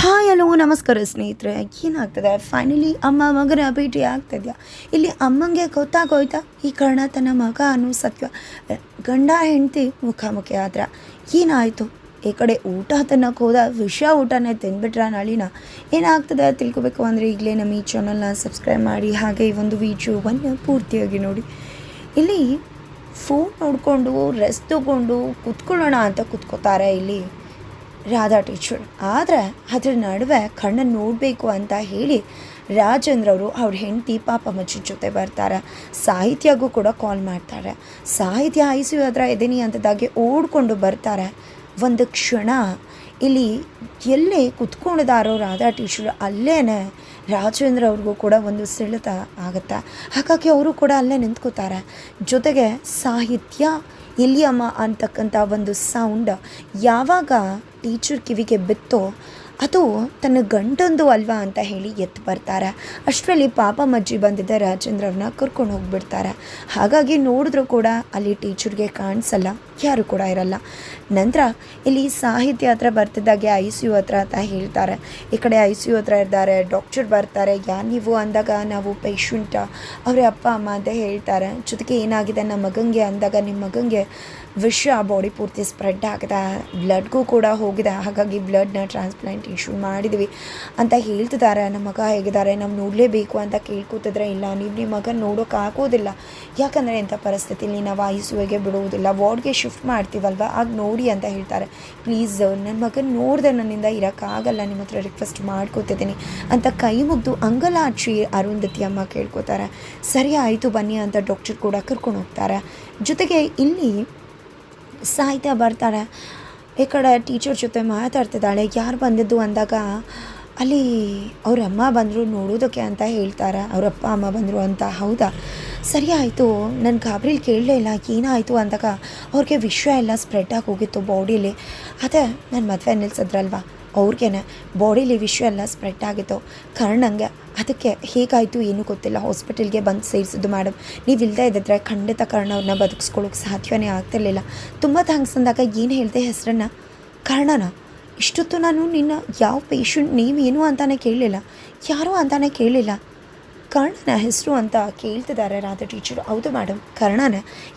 Hi hello ನಮಸ್ಕಾರ ಸ್ನೇಹಿತರೆ. ಏನಾಗ್ತದೆ? ಫೈನಲಿ ಅಮ್ಮ ಮಗನ ಭೇಟಿ ಆಗ್ತಿದ್ಯಾ? ಇಲ್ಲಿ ಅಮ್ಮಂಗೆ ಗೊತ್ತಾಗೋಯ್ತಾ? ಈ ಕರ್ಣ ತನ್ನ ಮಗ ಅನ್ನೋ ಸತ್ಯ, ಗಂಡ, ಹೆಂಡತಿ ಮುಖಾಮುಖಿ ಆದ್ರ ಏನಾಯಿತು? ಈ ಕಡೆ ಊಟ ತನ್ನಕ್ಕೆ ಹೋದ ವಿಷ ಊಟನೇ ತಿನ್ಬಿಟ್ರ ನಳಿನ. ಏನಾಗ್ತದೆ ತಿಳ್ಕೊಬೇಕು ಅಂದರೆ ಈಗಲೇ ನಮ್ಮ ಈ ಚಾನಲ್ನ ಸಬ್ಸ್ಕ್ರೈಬ್ ಮಾಡಿ, ಹಾಗೆ ಈ ಒಂದು ವಿಡಿಯೋವನ್ನು ಪೂರ್ತಿಯಾಗಿ ನೋಡಿ. ಇಲ್ಲಿ ಫೋನ್ ನೋಡಿಕೊಂಡು ರೆಸ್ಟ್ ತಗೊಂಡು ಕುತ್ಕೊಳ್ಳೋಣ ಅಂತ ಕುತ್ಕೋತಾರೆ ಇಲ್ಲಿ. ರಾಧಾ ಟೀಚರ್, ಆದರೆ ಅದ್ರ ನಡುವೆ ಕಣ್ಣನ್ನು ನೋಡಬೇಕು ಅಂತ ಹೇಳಿ ರಾಜೇಂದ್ರ ಅವರು ಹೆಂಡತಿ ಪಾಪ ಮಚ್ಚಿ ಜೊತೆ ಬರ್ತಾರೆ. ಸಾಹಿತ್ಯಗೂ ಕೂಡ ಕಾಲ್ ಮಾಡ್ತಾರೆ. ಸಾಹಿತ್ಯ ಐ ಸಿ ಹತ್ರ ಇದ್ದೀನಿ ಅಂತದಾಗೆ ಓಡ್ಕೊಂಡು ಬರ್ತಾರೆ. ಒಂದು ಕ್ಷಣ ಇಲ್ಲಿ ಎಲ್ಲೇ ಕುತ್ಕೊಂಡಿದಾರೋ ರಾಧಾ ಟೀಚರ್ ಅಲ್ಲೇ ರಾಜೇಂದ್ರ ಅವ್ರಿಗೂ ಕೂಡ ಒಂದು ಸೆಳೆತ ಆಗುತ್ತೆ. ಹಾಗಾಗಿ ಅವರು ಕೂಡ ಅಲ್ಲೇ ನಿಂತ್ಕೋತಾರೆ. ಜೊತೆಗೆ ಸಾಹಿತ್ಯ ಇಲ್ಲಿಯಮ್ಮ ಅಂತಕ್ಕಂಥ ಒಂದು ಸೌಂಡ್ ಯಾವಾಗ ಟೀಚರ್ ಕಿವಿಗೆ ಬಿತ್ತೋ, ಅದು ತನ್ನ ಗಂಡಂದು ಅಲ್ವಾ? ಅಂತ ಹೇಳಿ ಎತ್ತು ಬರ್ತಾರೆ. ಅಷ್ಟರಲ್ಲಿ ಪಾಪ ಮಜ್ಜಿ ಬಂದಿದ್ದ ರಾಜೇಂದ್ರವ್ರನ್ನ ಕರ್ಕೊಂಡು ಹೋಗ್ಬಿಡ್ತಾರೆ. ಹಾಗಾಗಿ ನೋಡಿದ್ರು ಕೂಡ ಅಲ್ಲಿ ಟೀಚರ್ಗೆ ಕಾಣಿಸಲ್ಲ, ಯಾರು ಕೂಡ ಇರಲ್ಲ. ನಂತರ ಇಲ್ಲಿ ಸಾಹಿತ್ಯ ಹತ್ರ ಬರ್ತಿದ್ದಾಗೆ ಐ ಸಿ ಯು ಹತ್ರ ಅಂತ ಹೇಳ್ತಾರೆ. ಈ ಕಡೆ ಐ ಸಿ ಯು ಹತ್ರ ಇದ್ದಾರೆ, ಡಾಕ್ಟರ್ ಬರ್ತಾರೆ, ಯಾ ನೀವು ಅಂದಾಗ ನಾವು ಪೇಷಂಟ, ಅವರೇ ಅಪ್ಪ ಅಮ್ಮ ಅಂತ ಹೇಳ್ತಾರೆ. ಜೊತೆಗೆ ಏನಾಗಿದೆ? ನಮ್ಮ ಮಗಂಗೆ ಅಂದಾಗ ನಿಮ್ಮ ಮಗಂಗೆ ವಿಷ ಬಾಡಿ ಪೂರ್ತಿ ಸ್ಪ್ರೆಡ್ ಆಗಿದೆ, ಬ್ಲಡ್ಗೂ ಕೂಡ ಹೋಗಿದೆ. ಹಾಗಾಗಿ ಬ್ಲಡ್ನ ಟ್ರಾನ್ಸ್ಪ್ಲಾಂಟೇಷನ್ ಮಾಡಿದ್ವಿ ಅಂತ ಹೇಳ್ತಿದ್ದಾರೆ. ನಮ್ಮ ಮಗ ಹೇಗಿದ್ದಾರೆ ನಾವು ನೋಡಲೇಬೇಕು ಅಂತ ಕೇಳ್ಕೊತಿದ್ರೆ ಇಲ್ಲ. ನೀವು ನಿಮ್ಮ ಮಗ ನೋಡೋಕ್ಕಾಗೋದಿಲ್ಲ ಯಾಕಂದರೆ ಇಂಥ ಪರಿಸ್ಥಿತಿಲಿ ನಾವು ಯುಗೆ ಬಿಡುವುದಿಲ್ಲ. ವಾರ್ಡ್ಗೆ ಶಿಫ್ಟ್ ಮಾಡ್ತೀವಲ್ವ? ಆಗ ನೋಡಿ ಅಂತ ಹೇಳ್ತಾರೆ. ಪ್ಲೀಸ್ ನನ್ನ ಮಗನ ನೋಡಿದೆ ನನ್ನಿಂದ ಇರೋಕ್ಕಾಗಲ್ಲ. ನಿಮ್ಮ ಹತ್ರ ರಿಕ್ವೆಸ್ಟ್ ಮಾಡ್ಕೋತಿದ್ದೀನಿ ಅಂತ ಕೈ ಮುಗ್ದು ಅಂಗಲಾಚಿ ಅರುಂಧತಿ ಅಮ್ಮ ಕೇಳ್ಕೊತಾರೆ. ಸರಿ ಆಯಿತು ಬನ್ನಿ ಅಂತ ಡಾಕ್ಟರ್ ಕೂಡ ಕರ್ಕೊಂಡು ಹೋಗ್ತಾರೆ ಜೊತೆಗೆ ಇಲ್ಲಿ ಸಾಹಿತ್ಯ ಬರ್ತಾರೆ. ಈ ಕಡೆ ಟೀಚರ್ ಜೊತೆ ಮಾತಾಡ್ತಿದ್ದಾಳೆ. ಯಾರು ಬಂದಿದ್ದು ಅಂದಾಗ, ಅಲ್ಲಿ ಅವ್ರ ಅಮ್ಮ ಬಂದರು ನೋಡೋದಕ್ಕೆ ಅಂತ ಹೇಳ್ತಾರೆ. ಅವ್ರ ಅಪ್ಪ, ಅಮ್ಮ ಬಂದರು ಅಂತ. ಹೌದಾ? ಸರಿ ಆಯಿತು. ನನ್ನ ಗಾಬರಿಲಿ ಕೇಳಲೇ ಇಲ್ಲ. ಏನಾಯಿತು ಅಂದಾಗ, ಅವ್ರಿಗೆ ವಿಷಯ ಎಲ್ಲ ಸ್ಪ್ರೆಡ್ ಆಗಿ ಹೋಗಿತ್ತು ಬಾಡಿಲಿ ಅದೇ ನನ್ನ ಮದುವೆ ನಿಲ್ಸಿದ್ರಲ್ವ? ಅವ್ರಿಗೇನೆ ಬಾಡಿಲಿ ವಿಷಯ ಎಲ್ಲ ಸ್ಪ್ರೆಡ್ ಆಗಿತ್ತು. ಕರ್ಣಂಗೆ ಅದಕ್ಕೆ ಹೇಗಾಯಿತು ಏನೂ ಗೊತ್ತಿಲ್ಲ. ಹಾಸ್ಪಿಟಲ್ಗೆ ಬಂದು ಸೇರಿಸಿದ್ದು ಮೇಡಮ್ ನೀವು ಇಲ್ಲದೆ ಇದ್ದಿದ್ರೆ ಖಂಡಿತ ಕರ್ಣ ಅವ್ರನ್ನ ಬದುಕಿಸ್ಕೊಳ್ಳೋಕೆ ಸಾಧ್ಯವೇ ಆಗ್ತಿರ್ಲಿಲ್ಲ. ತುಂಬ ಥ್ಯಾಂಕ್ಸ್ ಅಂದಾಗ ಏನು ಹೇಳಿದೆ ಹೆಸರನ್ನು? ಕರ್ಣನ? ಇಷ್ಟೊತ್ತು ನಾನು ನಿನ್ನ ಯಾವ ಪೇಷಂಟ್ ನೀವೇನು ಅಂತಾನೆ ಕೇಳಲಿಲ್ಲ. ಯಾರು ಅಂತಾನೆ ಕೇಳಲಿಲ್ಲ. ಕರ್ಣನ ಹೆಸರು ಅಂತ ಕೇಳ್ತಿದ್ದಾರೆ ರಾಧಾ ಟೀಚರು. ಹೌದು ಮೇಡಮ್ ಕರ್ಣನ?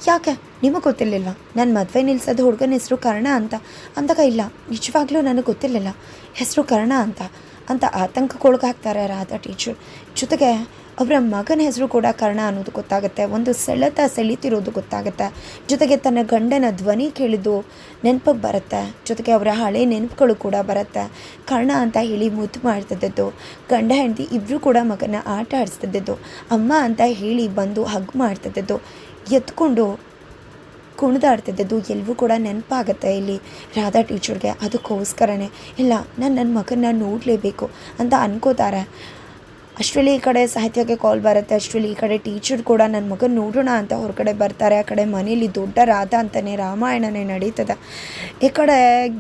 ಯಾಕೆ? ನಿಮಗೆ ಗೊತ್ತಿರಲಿಲ್ಲ? ನನ್ನ ಮದುವೆ ನಿಲ್ಸೋದು ಹುಡುಗನ ಹೆಸರು ಕರ್ಣ ಅಂತ? ಅಂದಾಗ ಇಲ್ಲ, ನಿಜವಾಗ್ಲೂ ನನಗೆ ಗೊತ್ತಿರಲಿಲ್ಲ. ಹೆಸರು ಕರ್ಣ ಅಂತ. ಅಂತ ಆತಂಕಕ್ಕೊಳಗಾಗ್ತಾರೆ ರಾಧಾ ಟೀಚರ್ ಜೊತೆಗೆ ಅವರ ಮಗನ ಹೆಸರು ಕೂಡ ಕರ್ಣ ಅನ್ನೋದು ಗೊತ್ತಾಗುತ್ತೆ. ಒಂದು ಸೆಳೆತ ಸೆಳೀತಿರೋದು ಗೊತ್ತಾಗುತ್ತೆ. ಜೊತೆಗೆ ತನ್ನ ಗಂಡನ ಧ್ವನಿ ಕೇಳಿದ್ದು ನೆನಪಿಗೆ ಬರುತ್ತೆ. ಜೊತೆಗೆ ಅವರ ಹಳೆ ನೆನಪುಗಳು ಕೂಡ ಬರುತ್ತೆ. ಕರ್ಣ ಅಂತ ಹೇಳಿ ಮುದ್ದು ಮಾಡ್ತಿದ್ದದ್ದು. ಗಂಡ ಹೆಂಡತಿ ಇಬ್ಬರು ಕೂಡ ಮಗನ ಆಟ ಆಡಿಸ್ತಿದ್ದದ್ದು. ಅಮ್ಮ ಅಂತ ಹೇಳಿ ಬಂದು ಹಗ್ ಮಾಡ್ತಿದ್ದದ್ದು. ಎತ್ಕೊಂಡು ಕುಣಿದಾಡ್ತಿದ್ದದ್ದು ಎಲ್ಲವೂ ಕೂಡ ನೆನಪಾಗುತ್ತೆ ಇಲ್ಲಿ. ರಾಧಾ ಟೀಚರ್ಗೆ ಅದಕ್ಕೋಸ್ಕರನೇ. ಇಲ್ಲ, ನಾನು ನನ್ನ ಮಗನ ನೋಡಲೇಬೇಕು ಅಂತ ಅನ್ಕೋತಾರೆ. ಅಷ್ಟರಲ್ಲಿ ಈ ಕಡೆ ಸಾಹಿತ್ಯಕ್ಕೆ ಕಾಲ್ ಬರುತ್ತೆ, ಅಷ್ಟರಲ್ಲಿ ಈ ಕಡೆ ಟೀಚರ್ ಕೂಡ ನನ್ನ ಮಗನ ನೋಡೋಣ ಅಂತ ಹೊರಗಡೆ ಬರ್ತಾರೆ, ಆ ಕಡೆ ಮನೇಲಿ ದೊಡ್ಡ ರಾಧ ಅಂತಲೇ ರಾಮಾಯಣನೇ ನಡೀತದೆ. ಈ ಕಡೆ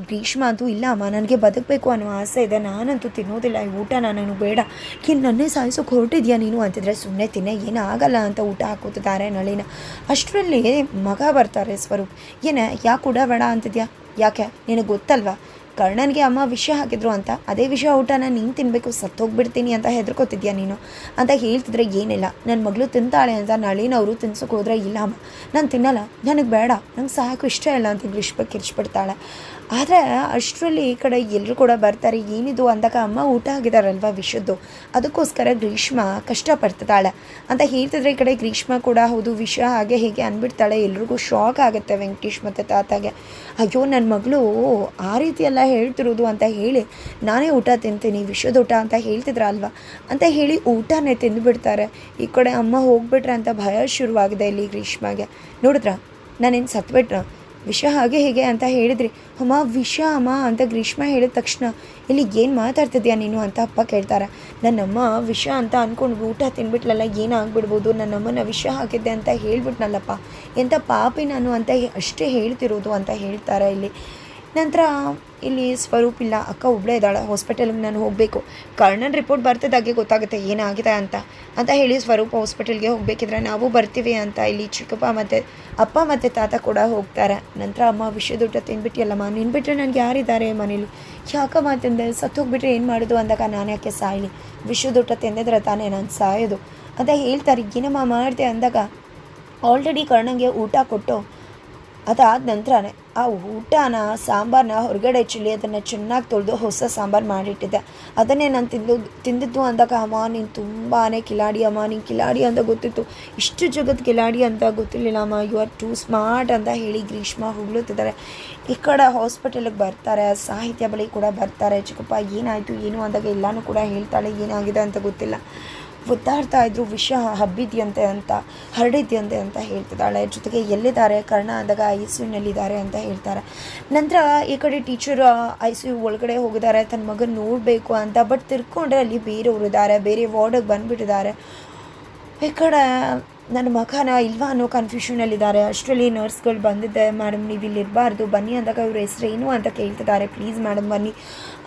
ಗ್ರೀಷ್ಮ ಅಂತೂ ಇಲ್ಲ, ಅಮ್ಮ, ನನಗೆ ಬದುಕಬೇಕು ಅನ್ನೋ ಆಸೆ ಇದೆ, ನಾನಂತೂ ತಿನ್ನೋದಿಲ್ಲ, ಈ ಊಟ ನನಗೆ ಬೇಡ. ಏನು, ನನ್ನೇ ಸಾಯಿಸೋಕೆ ಹೊರಟಿದ್ಯಾ ನೀನು? ಅಂತಿದ್ರೆ ಸುಮ್ಮನೆ ತಿನ್ನೆ ಏನೂ ಆಗಲ್ಲ ಅಂತ ಊಟ ಹಾಕುತ್ತಿದ್ದಾರೆ ನಳಿನ. ಅಷ್ಟರಲ್ಲಿ ಮಗ ಬರ್ತಾರೆ ಸ್ವರೂಪ್. ಏನೇ, ಯಾಕೆ ಕೂಡ ಬೇಡ ಅಂತಿದ್ಯಾ? ಯಾಕೆ? ನಿನಗೆ ಗೊತ್ತಲ್ವಾ? ಕರ್ಣನ್ಗೆ ಅಮ್ಮ ವಿಷ ಹಾಕಿದ್ರು ಅಂತ. ಅದೇ ವಿಷ ಊಟನ ನೀನು ತಿನ್ನಬೇಕು ಸತ್ತೋಗ್ಬಿಡ್ತೀನಿ ಅಂತ ಹೆದರ್ಕೋತಿದ್ಯಾ ನೀನು? ಅಂತ ಹೇಳ್ತಿದ್ರೆ ಏನಿಲ್ಲ. ನನ್ನ ಮಗಳು ತಿಂತಾಳೆ ಅಂತ ನಳಿನವರು ತಿನ್ಸೋಕೆ ಹೋದ್ರೆ ಇಲ್ಲ ಅಮ್ಮ. ನಾನು ತಿನ್ನಲ್ಲ. ನನಗೆ ಬೇಡ. ನಂಗೆ ಸಾಕು. ಇಷ್ಟ ಇಲ್ಲ ಅಂತ ಗ್ರೀಷ್ಮ ಕಿರ್ಚ್ಬಿಡ್ತಾಳೆ. ಆದರೆ ಅಷ್ಟರಲ್ಲಿ ಈ ಕಡೆ ಎಲ್ಲರೂ ಕೂಡ ಬರ್ತಾರೆ. ಏನಿದು ಅಂದಾಗ ಅಮ್ಮ ಊಟ ಆಗಿದಾರಲ್ವ ವಿಷದ್ದು ಅದಕ್ಕೋಸ್ಕರ ಗ್ರೀಷ್ಮ ಕಷ್ಟಪಡ್ತಿದ್ದಾಳೆ. ಅಂತ ಹೇಳ್ತಿದ್ರೆ ಈ ಕಡೆ ಗ್ರೀಷ್ಮ ಕೂಡ ಹೌದು, ವಿಷ ಹಾಗೆ ಹೀಗೆ ಅಂದ್ಬಿಡ್ತಾಳೆ. ಎಲ್ರಿಗೂ ಶಾಕ್ ಆಗುತ್ತೆ ವೆಂಕಟೇಶ್ ಮತ್ತು ತಾತಾಗೆ. ಅಯ್ಯೋ ನನ್ನ ಮಗಳು ಆ ರೀತಿ ಎಲ್ಲ ಹೇಳ್ತಿರೋದು ಅಂತ ಹೇಳಿ ನಾನೇ ಊಟ ತಿಂತೀನಿ ವಿಷದ ಊಟ ಅಂತ ಹೇಳ್ತಿದ್ರ ಅಲ್ವಾ? ಅಂತ ಹೇಳಿ ಊಟನೇ ತಿಂದುಬಿಡ್ತಾರೆ. ಈ ಕಡೆ ಅಮ್ಮ ಹೋಗ್ಬಿಟ್ರೆ ಅಂತ ಭಯ ಶುರುವಾಗಿದೆ ಇಲ್ಲಿ ಗ್ರೀಷ್ಮಗೆ. ನೋಡಿದ್ರ? ನಾನೇನು ಸತ್ಬಿಟ್ರ ವಿಷ ಹಾಗೆ ಹೀಗೆ ಅಂತ ಹೇಳಿದ್ರಿ. ಅಮ್ಮ, ವಿಷ ಅಮ್ಮ ಅಂತ ಗ್ರೀಷ್ಮ ಹೇಳಿದ ತಕ್ಷಣ, ಇಲ್ಲಿ ಏನು ಮಾತಾಡ್ತಿದ್ಯಾ ನೀನು? ಅಂತ ಅಪ್ಪ ಕೇಳ್ತಾರೆ. ನನ್ನಮ್ಮ ವಿಷ ಅಂತ ಅಂದ್ಕೊಂಡು ಊಟ ತಿನ್ಬಿಟ್ಲಲ್ಲ ಏನಾಗ್ಬಿಡ್ಬೋದು ನನ್ನಮ್ಮನ ವಿಷ ಹಾಕಿದ್ದೆ ಅಂತ ಹೇಳ್ಬಿಟ್ನಲ್ಲಪ್ಪ. ಎಂಥ ಪಾಪಿ ನಾನು ಅಂತ ಅಷ್ಟೇ ಹೇಳ್ತಿರೋದು ಅಂತ ಹೇಳ್ತಾರೆ ಇಲ್ಲಿ. ನಂತರ ಇಲ್ಲಿ ಸ್ವರೂಪ್ ಇಲ್ಲ, ಅಕ್ಕ ಒಬ್ಬಳೇ ಇದ್ದಾಳೆ ಹಾಸ್ಪಿಟಲ್ಗೆ ನಾನು ಹೋಗಬೇಕು. ಕರ್ಣನ್ ರಿಪೋರ್ಟ್ ಬರ್ತಿದ್ದಾಗೆ ಗೊತ್ತಾಗುತ್ತೆ, ಏನಾಗಿದೆ ಅಂತ. ಅಂತ ಹೇಳಿ ಸ್ವರೂಪ್ ಹಾಸ್ಪಿಟಲ್ಗೆ ಹೋಗಬೇಕಿದ್ರೆ ನಾವು ಬರ್ತೀವಿ ಅಂತ ಇಲ್ಲಿ ಚಿಕ್ಕಪ್ಪ ಮತ್ತು ಅಪ್ಪ ಮತ್ತು ತಾತ ಕೂಡ ಹೋಗ್ತಾರೆ. ನಂತರ ಅಮ್ಮ ವಿಷಯದೂಟ ತಿಂದ್ಬಿಟ್ಟಿಯಲ್ಲಮ್ಮ ನಿನ್ನ ಬಿಟ್ಟರೆ ನನಗೆ ಯಾರಿದ್ದಾರೆ ಮನೇಲಿ? ಯಾಕಮ್ಮ ತಿಂದೆ ಸತ್ತೋಗ್ಬಿಟ್ರೆ ಏನು ಮಾಡೋದು? ಅಂದಾಗ, ನಾನು ಯಾಕೆ ಸಾಯಲಿ? ವಿಷಯದೂಟ ತಿಂದಿದ್ರೆ ತಾನೇ ನಾನು ಸಾಯೋದು. ಅಂತ ಹೇಳ್ತಾರೆ. ಏನಮ್ಮ ಮಾಡಿದೆ? ಅಂದಾಗ ಆಲ್ರೆಡಿ ಕರ್ಣಂಗೆ ಊಟ ಕೊಟ್ಟು ಅದಾದ ನಂತರನೇ ಆ ಊಟನ ಸಾಂಬಾರನ್ನ ಹೊರಗಡೆ ಚಿಲ್ಲಿ ಅದನ್ನು ಚೆನ್ನಾಗಿ ತೊಳೆದು ಹೊಸ ಸಾಂಬಾರು ಮಾಡಿಟ್ಟಿದ್ದೆ. ಅದನ್ನೇ ನಾನು ತಿಂದು, ತಿಂದಿದ್ದು ಅಂದಾಗ, ಅಮ್ಮ, ನೀನು ತುಂಬಾ ಕಿಲಾಡಿ, ಅಮ್ಮ, ನೀನು ಕಿಲಾಡಿ ಅಂತ ಗೊತ್ತಿತ್ತು. ಇಷ್ಟು ಜಗದ ಕಿಲಾಡಿ ಅಂತ ಗೊತ್ತಿರಲಿಲ್ಲ, ಅಮ್ಮ. ಯು ಆರ್ ಟೂ ಸ್ಮಾರ್ಟ್ ಅಂತ ಹೇಳಿ ಗ್ರೀಷ್ಮ ಹೊಗಳುತ್ತಿದ್ದಾರೆ ಈ ಕಡೆ ಹಾಸ್ಪಿಟಲಿಗೆ ಬರ್ತಾರೆ, ಸಾಹಿತ್ಯ ಬಳಿ ಕೂಡ ಬರ್ತಾರೆ. ಚಿಕ್ಕಪ್ಪ, ಏನಾಯಿತು? ಏನು? ಅಂದಾಗ ಎಲ್ಲನೂ ಕೂಡ ಹೇಳ್ತಾಳೆ, ಏನಾಗಿದೆ? ಅಂತ ಗೊತ್ತಿಲ್ಲ. ಒದ್ದಾಡ್ತಾ ಇದ್ರು, ವಿಷ ಹಬ್ಬಿದ್ಯಂತೆ ಅಂತ, ಹರಡಿದ್ಯಂತೆ ಅಂತ ಹೇಳ್ತಿದ್ದಾಳೆ. ಜೊತೆಗೆ ಎಲ್ಲಿದ್ದಾರೆ? ಕರ್ಣ ಅಂದಾಗ ಐ ಸಿ ಯುನಲ್ಲಿದ್ದಾರೆ ಅಂತ ಹೇಳ್ತಾರೆ. ನಂತರ ಈ ಕಡೆ ಟೀಚರ್ ಐ ಸಿ ಯು ಒಳಗಡೆ ಹೋಗಿದ್ದಾರೆ. ತನ್ನ ಮಗನ ನೋಡಬೇಕು ಅಂತ ಬಟ್ ತಿರ್ಕೊಂಡ್ರೆ ಅಲ್ಲಿ ಬೇರೆಯವರು ಇದ್ದಾರೆ ಬೇರೆ ವಾರ್ಡಿಗೆ ಬಂದುಬಿಟ್ಟಿದ್ದಾರೆ. ಈ ಕಡೆ ನನ್ನ ಮಗನ ಇಲ್ವಾ ಅನ್ನೋ ಕನ್ಫ್ಯೂಷನಲ್ಲಿದ್ದಾರೆ ಅಷ್ಟರಲ್ಲಿ ನರ್ಸ್ಗಳು ಬಂದಿದ್ದೆ ಮೇಡಮ್ ನೀವು ಇಲ್ಲಿ ಇರಬಾರ್ದು. ಬನ್ನಿ ಅಂದಾಗ ಇವ್ರ ಹೆಸ್ರು ಅಂತ ಕೇಳ್ತಿದ್ದಾರೆ. ಪ್ಲೀಸ್ ಮೇಡಮ್ ಬನ್ನಿ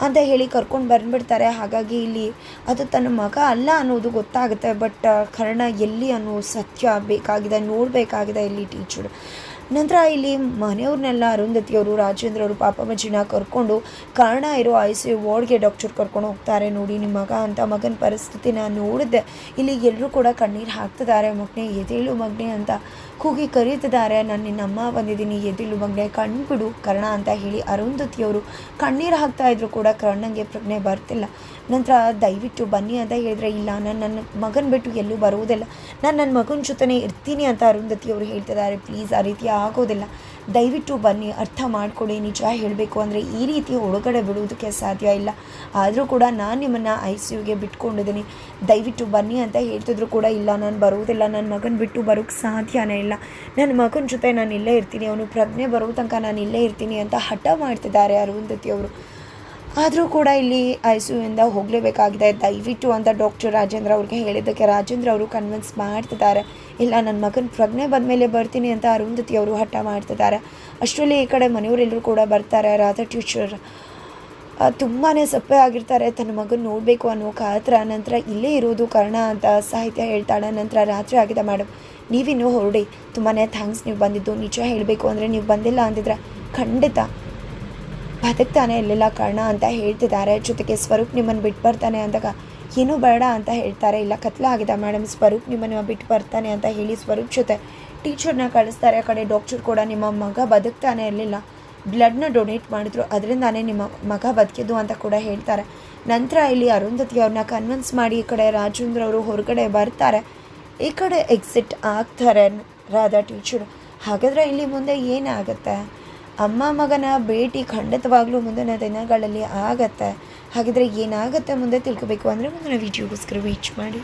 ಅಂತ ಹೇಳಿ ಕರ್ಕೊಂಡು ಬಂದುಬಿಡ್ತಾರೆ. ಹಾಗಾಗಿ ಇಲ್ಲಿ ಅದು ತನ್ನ ಮಗ ಅಲ್ಲ ಅನ್ನೋದು ಗೊತ್ತಾಗುತ್ತೆ. ಬಟ್ ಕರ್ಣ ಎಲ್ಲಿ ಅನ್ನೋ ಸತ್ಯ ಬೇಕಾಗಿದೆ, ನೋಡಬೇಕಾಗಿದೆ ಇಲ್ಲಿ ಟೀಚರು ನಂತರ ಇಲ್ಲಿ ಮನೆಯವ್ರನ್ನೆಲ್ಲ ಅರುಂಧತಿಯವರು ರಾಜೇಂದ್ರ ಅವರು ಮಜ್ಜಿನ ಕರ್ಕೊಂಡು ಕಾರಣ ಇರೋ ಐ ಸಿ ಯು ವಾರ್ಡ್ಗೆ ಡಾಕ್ಟರ್ ಕರ್ಕೊಂಡು ಹೋಗ್ತಾರೆ ನೋಡಿ. ನಿಮ್ಮ ಮಗ ಅಂತ ಮಗನ ಪರಿಸ್ಥಿತಿನ ನೋಡಿದ್ದೆ. ಇಲ್ಲಿ ಎಲ್ಲರೂ ಕೂಡ ಕಣ್ಣೀರು ಹಾಕ್ತಿದ್ದಾರೆ. ಮಗನೆ ಎದೇಳು ಮಗ್ನೆ ಅಂತ ಕೂಗಿ ಕರೀತಿದ್ದಾರೆ. ನಾನು ನಿನ್ನಮ್ಮ ಬಂದಿದ್ದೀನಿ. ಎದಿಲು ಕಣ್ಣು ಕಣ್ಬಿಡು ಕರ್ಣ ಅಂತ ಹೇಳಿ ಅರುಂಧತಿಯವರು ಕಣ್ಣೀರು ಹಾಕ್ತಾ ಇದ್ರು ಕೂಡ ಕರ್ಣಂಗೆ ಪ್ರಜ್ಞೆ ಬರ್ತಿಲ್ಲ. ನಂತರ ದಯವಿಟ್ಟು ಬನ್ನಿ ಅಂತ ಹೇಳಿದ್ರೆ, ಇಲ್ಲ, ನಾನು ನನ್ನ ಮಗನ ಬಿಟ್ಟು ಎಲ್ಲೂ ಬರುವುದಿಲ್ಲ. ನಾನು ನನ್ನ ಮಗನ ಜೊತೆನೇ ಇರ್ತೀನಿ ಅಂತ ಅರುಂಧತಿ ಅವರು ಹೇಳ್ತಿದ್ದಾರೆ. ಪ್ಲೀಸ್, ಆ ರೀತಿ ಆಗೋದಿಲ್ಲ. ದಯವಿಟ್ಟು ಬನ್ನಿ, ಅರ್ಥ ಮಾಡಿಕೊಡಿ ನಿಜ ಹೇಳಬೇಕು ಅಂದರೆ ಈ ರೀತಿ ಒಳಗಡೆ ಬಿಡುವುದಕ್ಕೆ ಸಾಧ್ಯ ಇಲ್ಲ. ಆದರೂ ಕೂಡ ನಾನು ನಿಮ್ಮನ್ನು ಐ ಸಿ ಯುಗೆ ಬಿಟ್ಕೊಂಡಿದ್ದೀನಿ. ದಯವಿಟ್ಟು ಬನ್ನಿ ಅಂತ ಹೇಳ್ತಿದ್ರು ಕೂಡ ಇಲ್ಲ, ನಾನು ಬರುವುದಿಲ್ಲ. ನನ್ನ ಮಗನ ಬಿಟ್ಟು ಬರೋಕ್ಕೆ ಸಾಧ್ಯನೇ ಇಲ್ಲ. ನನ್ನ ಮಗನ ಜೊತೆ ನಾನು ಇಲ್ಲೇ ಇರ್ತೀನಿ. ಅವನು ಪ್ರಜ್ಞೆ ಬರೋ ತನಕ ನಾನು ಇಲ್ಲೇ ಇರ್ತೀನಿ ಅಂತ ಹಠ ಮಾಡ್ತಿದ್ದಾರೆ ಅರುಂಧತಿಯವರು ಆದರೂ ಕೂಡ ಇಲ್ಲಿ ಐ ಯುಯಿಂದ ಹೋಗಲೇಬೇಕಾಗಿದೆ. ದಯವಿಟ್ಟು ಅಂತ ಡಾಕ್ಟರ್ ರಾಜೇಂದ್ರ ಅವ್ರಿಗೆ ಹೇಳಿದ್ದಕ್ಕೆ ರಾಜೇಂದ್ರ ಅವರು ಕನ್ವಿನ್ಸ್ ಮಾಡ್ತಿದ್ದಾರೆ. ಇಲ್ಲ ನನ್ನ ಮಗನ ಪ್ರಜ್ಞೆ ಬಂದಮೇಲೆ ಬರ್ತೀನಿ ಅಂತ ಅರುಂಧತಿ ಅವರು ಹಠ ಮಾಡ್ತಿದ್ದಾರೆ. ಅಷ್ಟರಲ್ಲಿ ಈ ಕಡೆ ಮನೆಯವರೆಲ್ಲರೂ ಕೂಡ ಬರ್ತಾರೆ. ರಾಧಾ ಟೀಚರ್ ತುಂಬಾ ಸಪ್ಪೆ ಆಗಿರ್ತಾರೆ. ತನ್ನ ಮಗನ ನೋಡಬೇಕು ಅನ್ನೋ ಕಾತ್ರ ನಂತರ ಇಲ್ಲೇ ಇರೋದು ಕಾರಣ ಅಂತ ಸಾಹಿತ್ಯ ಹೇಳ್ತಾಳೆ. ನಂತರ ರಾತ್ರಿ ಆಗಿದೆ ಮೇಡಮ್ ನೀವಿನ್ನೂ ಹೊರಡಿ. ತುಂಬಾ ಥ್ಯಾಂಕ್ಸ್ ನೀವು ಬಂದಿದ್ದು. ನಿಜ ಹೇಳಬೇಕು ಅಂದರೆ ನೀವು ಬಂದಿಲ್ಲ ಅಂದಿದ್ರೆ ಖಂಡಿತ ಬದುಕ್ತಾನೆ ಇರಲಿಲ್ಲ ಕರ್ಣ ಅಂತ ಹೇಳ್ತಿದ್ದಾರೆ. ಜೊತೆಗೆ ಸ್ವರೂಪ್ ನಿಮ್ಮನ್ನು ಬಿಟ್ಟು ಬರ್ತಾನೆ ಅಂದಾಗ ಏನೂ ಬೇಡ ಅಂತ ಹೇಳ್ತಾರೆ. ಇಲ್ಲ, ಕತ್ಲ ಆಗಿದೆ ಮೇಡಮ್ ಸ್ವರೂಪ್ ನಿಮ್ಮನ್ನು ಬಿಟ್ಟು ಬರ್ತಾನೆ ಅಂತ ಹೇಳಿ ಸ್ವರೂಪ್ ಜೊತೆ ಟೀಚರ್ನ ಕಳಿಸ್ತಾರೆ. ಆ ಕಡೆ ಡಾಕ್ಟರ್ ಕೂಡ ನಿಮ್ಮ ಮಗ ಬದುಕ್ತಾನೆ ಇರಲಿಲ್ಲ. ಬ್ಲಡ್ನ ಡೊನೇಟ್ ಮಾಡಿದ್ರು. ಅದರಿಂದಾನೇ ನಿಮ್ಮ ಮಗ ಬದುಕಿದ್ದು ಅಂತ ಕೂಡ ಹೇಳ್ತಾರೆ. ನಂತರ ಇಲ್ಲಿ ಅರುಂಧತಿ ಅವ್ರನ್ನ ಕನ್ವಿನ್ಸ್ ಮಾಡಿ ಈ ಕಡೆ ರಾಜೇಂದ್ರ ಅವರು ಹೊರಗಡೆ ಬರ್ತಾರೆ. ಈ ಕಡೆ ಎಕ್ಸಿಟ್ ಆಗ್ತಾರೆ ರಾಧಾ ಟೀಚರ್ ಹಾಗಾದರೆ ಇಲ್ಲಿ ಮುಂದೆ ಏನಾಗುತ್ತೆ? ಅಮ್ಮ ಮಗನ ಭೇಟಿ ಖಂಡಿತವಾಗ್ಲೂ ಮುಂದಿನ ದಿನಗಳಲ್ಲಿ ಆಗತ್ತೆ. ಹಾಗಿದ್ರೆ ಏನಾಗುತ್ತೆ ಮುಂದೆ ತಿಳ್ಕೊಬೇಕು ಅಂದರೆ ಮುಂದಿನ ವಿಡಿಯೋಗೋಸ್ಕರ ವೇಟ್ ಮಾಡಿ.